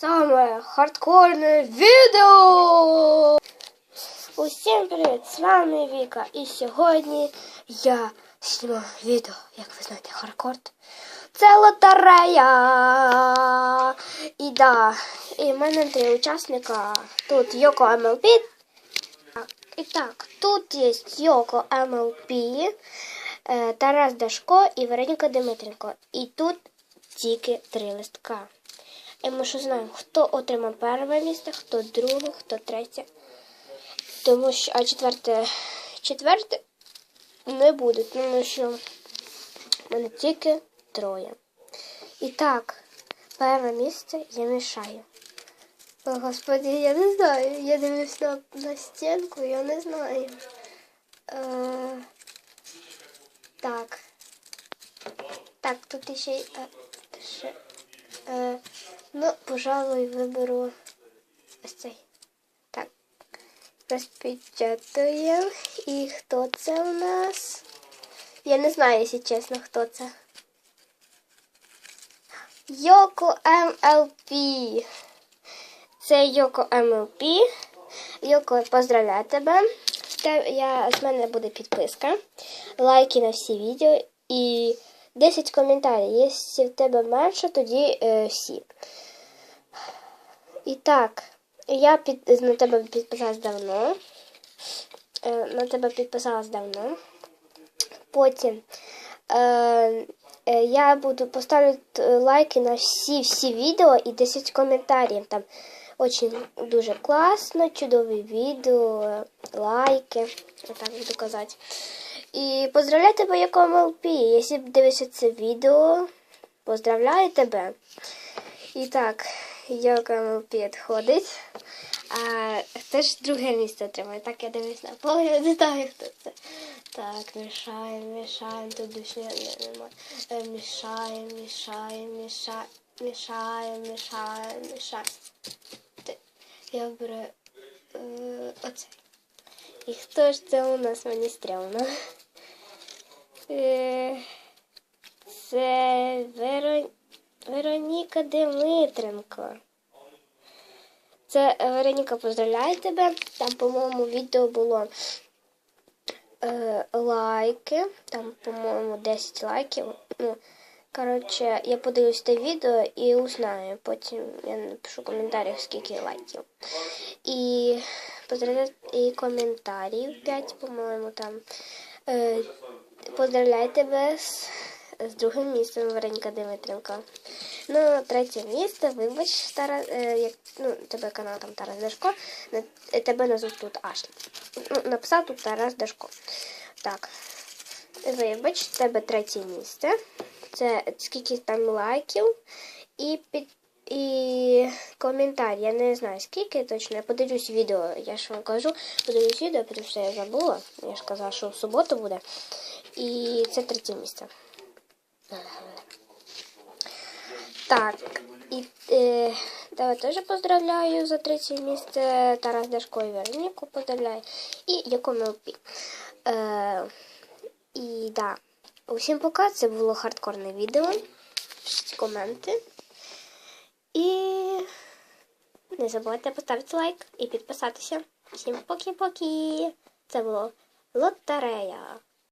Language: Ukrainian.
Саме хардкорне відео! Усім привіт! З вами Віка. І сьогодні я знімаю відео, як ви знаєте, хардкорд. Це лотерея! І да, і в мене три учасника. Тут Йоко МЛП. І так, тут є Йоко МЛП, е, Тарас Дашко і Вероніка Дмитренко. І тут тільки три листка. І ми ще знаємо, хто отримав перше місце, хто друге, хто третє. Тому що, а четверте, четверте не буде, тому що в мене тільки троє. І так, перше місце я мішаю. О, Господи, я не знаю. Я дивлюсь на, на стінку, я не знаю. Е, так. Так, тут ще, е, ще е, ну, пожалуй, виберу ось цей. Так. Розпечатуємо. І хто це у нас? Я не знаю, якщо чесно, хто це. Йоко МЛП. Це Йоко МЛП. Йоко, поздравляю тебе. Я, з мене буде підписка, лайки на всі відео і 10 коментарів. Якщо в тебе менше, тоді е, всі. І так, я під, на тебе підписалась давно. Е, на тебе підписалась давно. Потім е, е, я буду поставити лайки на всі-всі відео і 10 коментарів. Там очень дуже класно, чудові відео, лайки. Так буду казати. І поздравляю тебе, як МЛП. Якщо дивишся це відео, поздравляю тебе. І так, як МЛП відходить. А хто ж друге місце отримає? Так я дивлюсь на поле, не знаю, хто це. Так, мішаємо, мішаємо, тут не- немає. Е, Мішаємо, мішаємо, мішаємо, мішаємо, мішаємо, мішаємо. Я беру е, оце. І хто ж це у нас мені стрьомно? Е, Це Веро... Вероніка Дмитренко. Це е, Вероніка, поздравляю тебе. Там, по-моєму, відео було е, лайки. Там, по-моєму, 10 лайків. Ну, коротше, я подивлюсь те відео і узнаю. Потім я напишу в коментарях, скільки лайків. І поздравляю і коментарів 5, по-моєму, там. Е, поздравляю тебе з, з другим місцем Вероніка Дмитренко. Ну, третє місце, вибач, Тарас, е, як, ну, тебе канал там Тарас Дашко, е, тебе назвуть тут аж. Ну, написав тут Тарас Дашко. Так. Вибач, тебе третє місце. Це скільки там лайків і під. І коментар, я не знаю скільки точно, я подивлюсь відео, я ж вам кажу, подивлюсь відео, тому що я забула. Я ж казала, що в суботу буде. І це третє місце. Так, і е, тебе теж поздравляю за третє місце. Тарас Дашко і Вероніку поздравляю. І якому ЛП. Е, і да. Усім пока. Це було хардкорне відео. Пишіть коменти. І не забувайте поставити лайк і підписатися. Всім поки-поки. Це було лотерея.